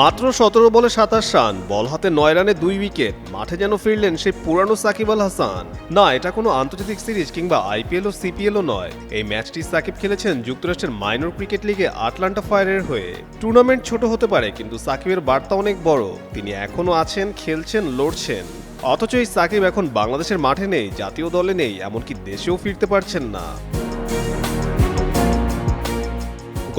মাত্র সতেরো বলে সাতাশ রান, বল হাতে নয় রানে দুই উইকেট, মাঠে যেন ফিরলেন সেই পুরানো সাকিব আল হাসান। না, এটা কোনো আন্তর্জাতিক সিরিজ কিংবা আইপিএল ও সিপিএলও নয়। এই ম্যাচটি সাকিব খেলেছেন যুক্তরাষ্ট্রের মাইনর ক্রিকেট লিগে আটলান্টা ফায়ারের হয়ে। টুর্নামেন্ট ছোট হতে পারে, কিন্তু সাকিবের বার্তা অনেক বড়। তিনি এখনও আছেন, খেলছেন, লড়ছেন। অথচ এই সাকিব এখন বাংলাদেশের মাঠে নেই, জাতীয় দলে নেই, এমনকি দেশেও ফিরতে পারছেন না।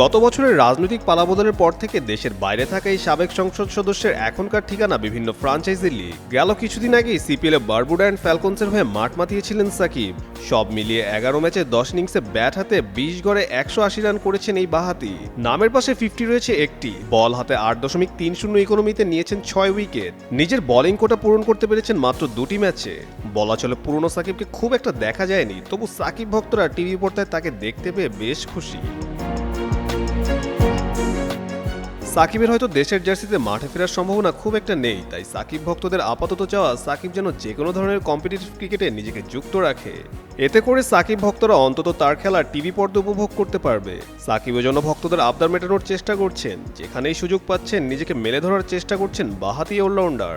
গত বছরের রাজনৈতিক পালাবদলের পর থেকে দেশের বাইরে থাকা এই সাবেক সংসদ সদস্যের এখনকার ঠিকানা বিভিন্ন ফ্রাঞ্চাইজি লিগ। গেল কিছুদিন আগেই সিপিএল বারবুডা অ্যান্ড ফ্যালকনসের হয়ে মাঠ মাতিয়েছিলেন সাকিব। সব মিলিয়ে এগারো ম্যাচে দশ ইনিংসে ব্যাট হাতে বিশ গড়ে একশো আশি রান করেছেন এই বাহাতি। নামের পাশে ফিফটি রয়েছে একটি। বল হাতে আট দশমিক তিন শূন্য ইকোনমিতে নিয়েছেন ছয় উইকেট। নিজের বোলিং কোটা পূরণ করতে পেরেছেন মাত্র দুটি ম্যাচে। বলা চলে পুরনো সাকিবকে খুব একটা দেখা যায়নি, তবু সাকিব ভক্তরা টিভি পর্দায় তাকে দেখতে পেয়ে বেশ খুশি। সাকিবের হয়তো দেশের জার্সিতে মাঠে ফেরার সম্ভাবনা খুব একটা নেই, তাই সাকিব ভক্তদের আপাতত চাওয়া সাকিব যেন যে কোনো ধরনের কম্পিটিটিভ ক্রিকেটে নিজেকে যুক্ত রাখে। এতে করে সাকিব ভক্তরা অন্তত তার খেলা টিভি পর্দা উপভোগ করতে পারবে। সাকিবের জন্য ভক্তদের আবদার মেটানোর চেষ্টা করছেন, যেখানেই সুযোগ পাচ্ছেন নিজেকে মেলে ধরার চেষ্টা করছেন বাহাতি অলরাউন্ডার